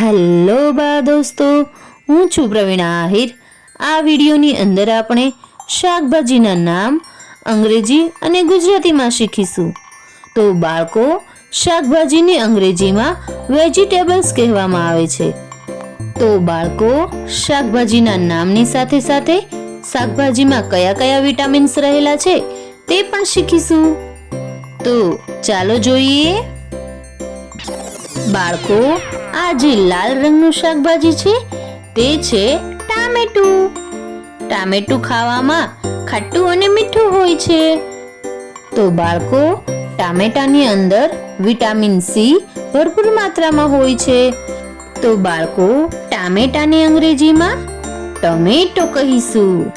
Hello બા દોસ્તો, હું છું પ્રવીણા આહિર. આ વિડીયોની અંદર આપણે શાકભાજીના નામ, અંગ્રેજી અને ગુજરાતીમાં શીખીશું. તો બાળકો, શાકભાજીને અંગ્રેજીમાં વેજીટેબલ્સ કહેવામાં આવે છે. તો બાળકો, શાકભાજીના નામની સાથે સાથે શાકભાજીમાં કયા કયા વિટામિન્સ રહેલા છે તે પણ શીખીશું. તો ચાલો જોઈએ. બાળકો આ જે લાલ રંગનું શાકભાજી છે, તે છે ટામેટું. ટામેટું ખાવામાં ખાટું અને મીઠું હોય છે. તો બાળકો, ટામેટાની અંદર વિટામિન સી ભરપૂર માત્રામાં હોય છે. તો બાળકો, ટામેટાને અંગ્રેજીમાં ટમેટો કહીશું.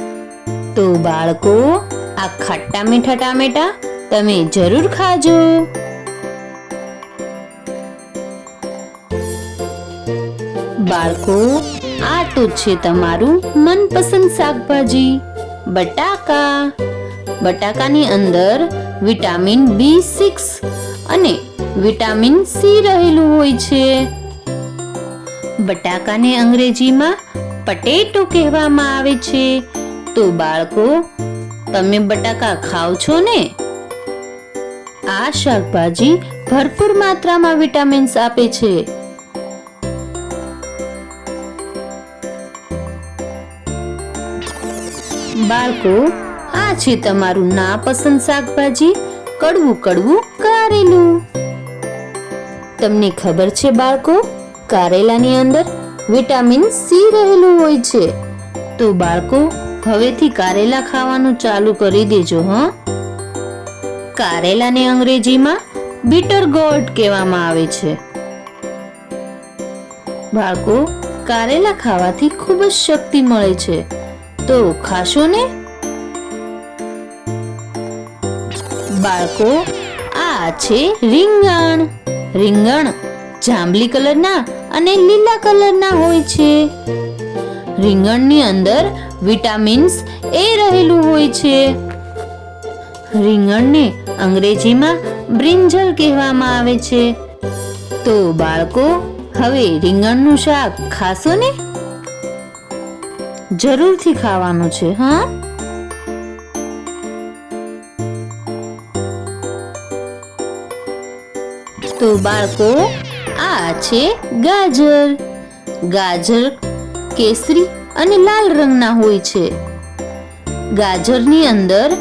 તો બાળકો, આ ખાટા મીઠા ટામેટા તમે જરૂર ખાજો. બાળકો, આ તો છે તમારું મનપસંદ શાકભાજી, બટાકા. બટાકાની અંદર વિટામિન બી સિક્સ અને વિટામિન સી રહેલું હોય છે. બટાકાને અંગ્રેજીમાં પટેટો કહેવામાં આવે છે. તો બાળકો, તમે બટાકા ખાઓ છો ને? આ શાકભાજી ભરપૂર માત્રામાં વિટામિન્સ આપે છે. બાળકો, આ છે તમારું નાપસંદ શાકભાજી, કડવું કડવું કારેલું. તમને ખબર છે બાળકો, કારેલાની અંદર વિટામિન સી રહેલું હોય છે. તો બાળકો, હવેથી કારેલા ખાવાનું ચાલુ કરી દેજો, હં. કારેલાને અંગ્રેજીમાં બીટર ગોર્ડ કહેવામાં આવે છે. બાળકો, કારેલા ખાવાથી ખૂબ જ શક્તિ મળે છે. તો ખાશો ને? બાળકો, આ છે રીંગણ. રીંગણ જાંબલી કલરના અને લીલા કલરના હોય છે. રીંગણની અંદર વિટામિન્સ એ રહેલું હોય છે. રીંગણને અંગ્રેજીમાં બ્રિંજલ કહેવામાં આવે છે. તો બાળકો, હવે રીંગણનું શાક ખાશો ને? જરૂરથી ખાવાનું છે, હા? તો બાળકો, આ છે ગાજર. ગાજર કેસરી અને લાલ રંગના હોય છે. ગાજરની અંદર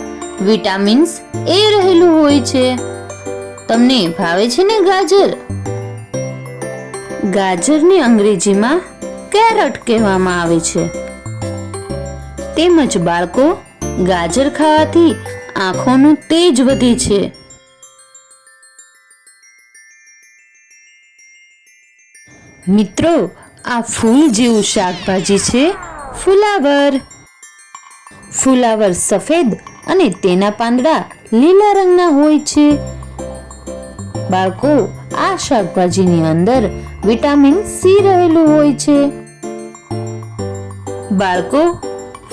વિટામિન્સ એ રહેલું હોય છે. તમને ભાવે છે ને ગાજર? ગાજરની અંગ્રેજીમાં કેરટ કહેવામાં આવે છે. તેમજ બાળકો ગાજર ખાવાથી આંખોનું તેજ વધે છે. મિત્રો, આ ફૂલ જેવું શાકભાજી છે ફુલાવર. ફુલાવર સફેદ અને તેના પાંદડા લીલા રંગના હોય છે. બાળકો, આ શાકભાજીની અંદર વિટામિન સી રહેલું હોય છે. બાળકો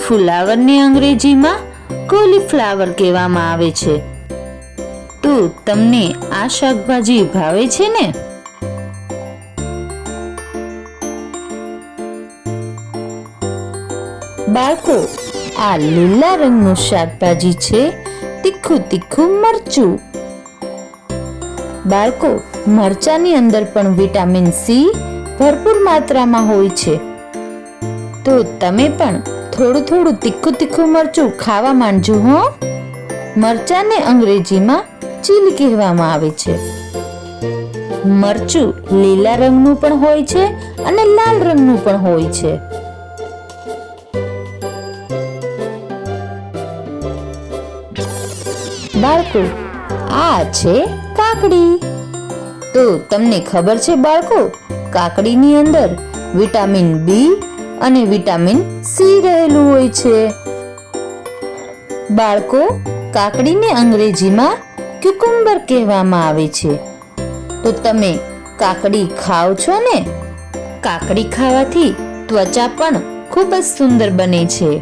ફુલાવરની અંગ્રેજીમાં કોલીફ્લાવર કહેવામાં આવે છે. તો તમને આ શાકભાજી ભાવે છે ને? બાળકો, આ લીલા રંગનું શાકભાજી છે, તીખું તીખું મરચું. બાળકો, મરચાની અંદર પણ વિટામિન સી ભરપૂર માત્રામાં હોય છે. તો તમે પણ થોડું થોડું તીખું તીખું મરચું ખાવા માંડજો, હો. મરચાને અંગ્રેજીમાં ચીલી કહેવામાં આવે છે. મરચું લીલા રંગનું પણ હોય છે અને લાલ રંગનું પણ હોય છે. બાળકો, આ છે કાકડી. તો તમને ખબર છે બાળકો, કાકડીની અંદર વિટામિન બી અને વિટામિન સી રહેલું હોય છે. બાળકો કાકડીને અંગ્રેજીમાં ક્યુકુમ્બર કહેવામાં આવે છે. તો તમે કાકડી ખાઓ છો ને? કાકડી ખાવાથી ત્વચા પણ ખૂબ જ સુંદર બને છે.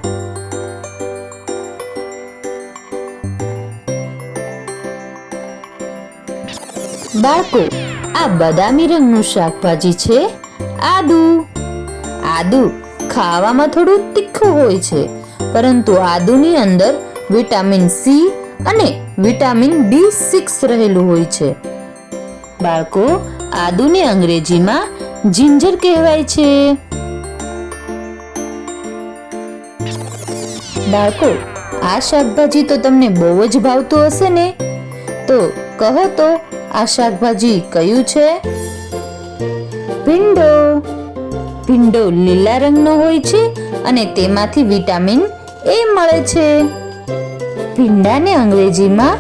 બાળકો, આ બદામી રંગનું શાકભાજી છે. આદુ. આદુ ખાવામાં થોડું તીખું હોય છે, પરંતુ આદુની અંદર વિટામિન સી અને વિટામિન બી સિક્સ રહેલું હોય છે. બાળકો, આદુને અંગ્રેજીમાં જિંજર કહેવાય છે. બાળકો, આ શાકભાજી તો તમને બહુ જ ભાવતું હશે ને? તો કહો તો, આ શાકભાજી કયું છે? ભીંડો. ભીંડો લીલા રંગનો હોય છે અને તેમાંથી વિટામિન એ મળે છે. ભીંડાને અંગ્રેજીમાં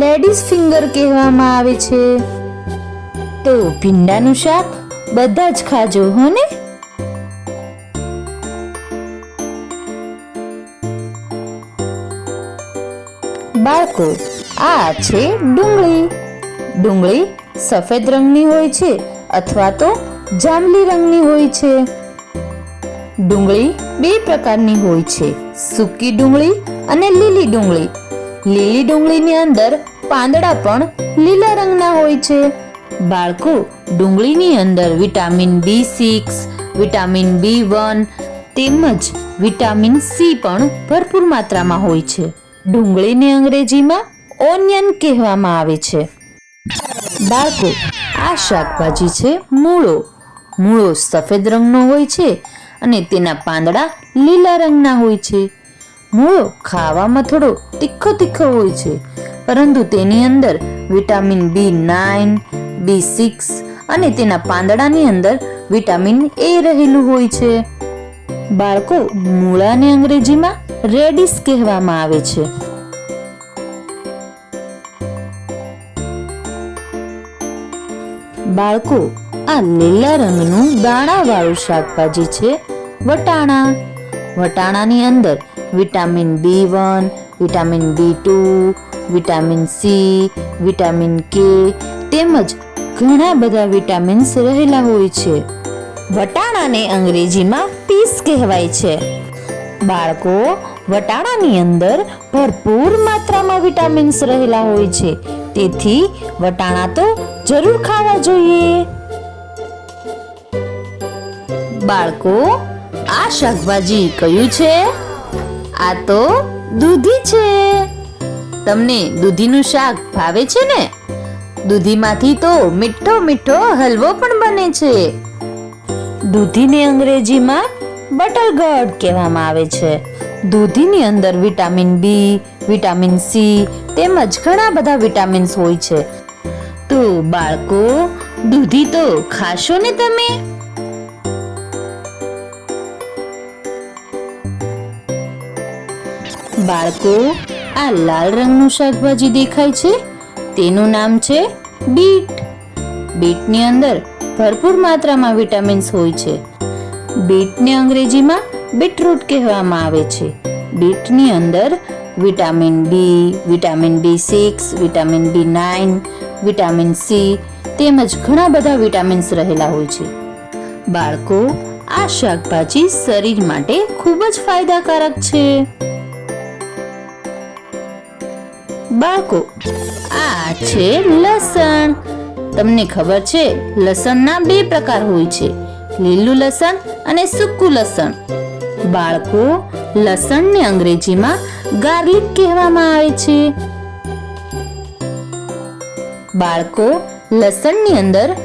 લેડીઝ ફિંગર કહેવામાં આવે છે. તો ભીંડાનું શાક બધા જ ખાજો હો ને બાળકો આ છે ડુંગળી. ડુંગળી સફેદ રંગની હોય છે અથવા તો જાંબલી રંગની હોય છે. ડુંગળી બે પ્રકારની હોય છે. સૂકી ડુંગળી અને લીલી ડુંગળી. લીલી ડુંગળીની અંદર પાંદડા પણ લીલા રંગના હોય છે. બાળકો, ડુંગળીની અંદર vitamin B six, vitamin B one તેમજ વિટામિન સી પણ ભરપૂર માત્રામાં હોય છે. ડુંગળીને અંગ્રેજીમાં ઓનિયન કહેવામાં આવે છે. બાળકો, આ શાકભાજી છે મૂળો. મૂળો સફેદ રંગનો હોય છે અને તેના પાંદડા લીલા રંગના હોય છે. મૂળો ખાવામાં થોડો તીખો તીખો હોય છે, પરંતુ તેની અંદર vitamin B nine, B six અને તેના પાંદડાની અંદર વિટામિન એ રહેલું હોય છે. બાળકો મૂળાને અંગ્રેજીમાં રેડિસ કહેવામાં આવે છે. બાળકો આ લીલા રંગનું દાણાવાળું શાકભાજી છે. વટાણા. વટાણાની અંદર vitamin B one, vitamin B two, vitamin C, vitamin K તેમજ ઘણા બધા વિટામિન્સ રહેલા હોય છે. વટાણાને અંગ્રેજીમાં પીસ કહેવાય છે. બાળકો, વટાણાની અંદર ભરપૂર માત્રામાં વિટામિન્સ રહેલા હોય છે. તેથી વટાણા તો જરૂર ખાવા જોઈએ. બાળકો, આ શાકભાજી કયું છે? આ તો દૂધી છે. તમને દૂધીનું શાક ભાવે છે ને? દૂધીમાંથી તો મીઠો મીઠો હલવો પણ બને છે. દૂધીને અંગ્રેજીમાં બટરગર્ડ કહેવામાં આવે છે. દૂધીની અંદર વિટામિન બી, વિટામિન સી તેમજ ઘણા બધા વિટામિન્સ હોય છે. તો બાળકો, દૂધી તો ખાશો ને તમે? બાળકો, આ લાલ રંગનું શાકભાજી દેખાય છે. તેનું નામ છે બીટ. બીટની અંદર ભરપૂર માત્રામાં વિટામિન્સ હોય છે. બીટને અંગ્રેજીમાં બીટરૂટ કહેવામાં આવે છે. બીટની અંદર vitamin B vitamin B six, vitamin B nine, vitamin C તેમજ ઘણા બધા વિટામિન્સ રહેલા હોય છે. બાળકો, આ શાકભાજી શરીર માટે ખૂબ જ ફાયદાકારક છે. બાળકો આ છે લસણ. તમને ખબર છે, લસણના બે પ્રકાર હોય છે. લીલું લસણ અને સૂકું લસણ. બાળકો, લસણને અંગ્રેજીમાં ગાર્લિક કહેવામાં આવે છે. બાળકો, લસણની અંદર